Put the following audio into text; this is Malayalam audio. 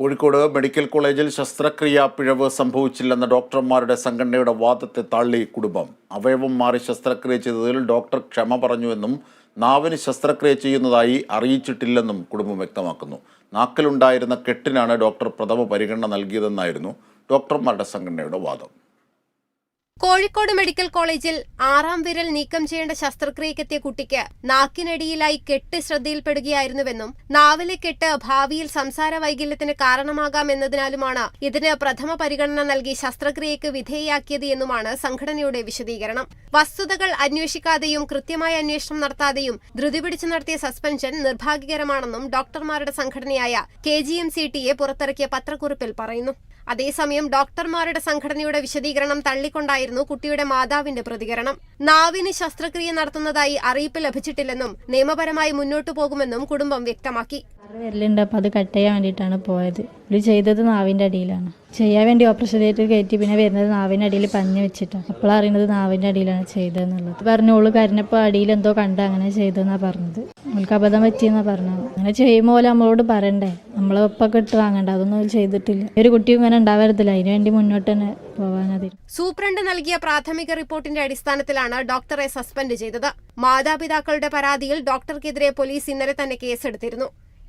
കോഴിക്കോട് മെഡിക്കൽ കോളേജിൽ ശസ്ത്രക്രിയാ പിഴവ് സംഭവിച്ചില്ലെന്ന ഡോക്ടർമാരുടെ സംഘടനയുടെ വാദത്തെ തള്ളി കുടുംബം. അവയവം മാറി ശസ്ത്രക്രിയ ചെയ്തതിൽ ഡോക്ടർ ക്ഷമ പറഞ്ഞുവെന്നും നാവിന് ശസ്ത്രക്രിയ ചെയ്യുന്നതായി അറിയിച്ചിട്ടില്ലെന്നും കുടുംബം വ്യക്തമാക്കുന്നു. നാക്കിലുണ്ടായിരുന്ന കെട്ടിനാണ് ഡോക്ടർ പ്രഥമ പരിഗണന നൽകിയതെന്നായിരുന്നു ഡോക്ടർമാരുടെ സംഘടനയുടെ വാദം. കോഴിക്കോട് മെഡിക്കൽ കോളേജിൽ ആറാം വിരൽ നീക്കം ചെയ്യേണ്ട ശസ്ത്രക്രിയക്കെത്തിയ കുട്ടിക്ക് നാക്കിനടിയിലായി കെട്ട് ശ്രദ്ധയിൽപ്പെടുകയായിരുന്നുവെന്നും നാവിലെ കെട്ട് ഭാവിയിൽ സംസാര വൈകല്യത്തിന് കാരണമാകാം എന്നതിനാലുമാണ് ഇതിന് പ്രഥമ പരിഗണന നൽകി ശസ്ത്രക്രിയക്ക് വിധേയയാക്കിയത് എന്നുമാണ് സംഘടനയുടെ വിശദീകരണം. വസ്തുതകൾ അന്വേഷിക്കാതെയും കൃത്യമായ അന്വേഷണം നടത്താതെയും ധൃതി പിടിച്ചു നടത്തിയ സസ്പെൻഷൻ നിർഭാഗ്യകരമാണെന്നും ഡോക്ടർമാരുടെ സംഘടനയായ K G M C T A പുറത്തിറക്കിയ പത്രക്കുറിപ്പിൽ പറയുന്നു. അതേസമയം ഡോക്ടർമാരുടെ സംഘടനയുടെ വിശദീകരണം തള്ളിക്കൊണ്ടായിരുന്നു കുട്ടിയുടെ മാതാവിന്റെ പ്രതികരണം. നാവിന് ശസ്ത്രക്രിയ നടത്തുന്നതായി അറിയിപ്പ് ലഭിച്ചിട്ടില്ലെന്നും നിയമപരമായി മുന്നോട്ടു പോകുമെന്നും കുടുംബം വ്യക്തമാക്കി. ആറ് വിരലുണ്ട്. അപ്പോൾ അത് കട്ട് ചെയ്യാൻ വേണ്ടിയിട്ടാണ് പോയത്. ഇത് ചെയ്തത് നാവിന്റെ അടിയിലാണ്. ചെയ്യാൻ വേണ്ടി ഓപ്പറേഷൻ തിയേറ്റർ കയറ്റി. പിന്നെ വരുന്നത് നാവിന്റെ അടിയിൽ പഞ്ഞ് വെച്ചിട്ടാണ്. അപ്പോൾ അറിയുന്നത് നാവിന്റെ അടിയിലാണ് ചെയ്തതെന്നുള്ളത്. പറഞ്ഞു ഓൾ കരഞ്ഞപ്പോൾ അടിയിൽ എന്തോ കണ്ട് അങ്ങനെ ചെയ്തെന്നാണ് പറഞ്ഞത്. അവൾക്ക് അബദ്ധം പറ്റിയെന്നാണ് പറഞ്ഞത്. അങ്ങനെ ചെയ്യുമ്പോൾ പോലെ നമ്മളോട് പറയണ്ടേ? നമ്മളെ ഒപ്പൊക്കെ ഇട്ട് വാങ്ങണ്ട. അതൊന്നും ചെയ്തിട്ടില്ല. ഒരു കുട്ടിയും ഇങ്ങനെ ഉണ്ടാവരുതില്ല. അതിന് വേണ്ടി മുന്നോട്ട് തന്നെ പോകാനതി സൂപ്രണ്ട് നൽകിയ പ്രാഥമിക റിപ്പോർട്ടിന്റെ അടിസ്ഥാനത്തിലാണ് ഡോക്ടറെ സസ്പെൻഡ് ചെയ്തത്. മാതാപിതാക്കളുടെ പരാതിയിൽ ഡോക്ടർക്കെതിരെ പോലീസ് ഇന്നലെ തന്നെ കേസെടുത്തിരുന്നു.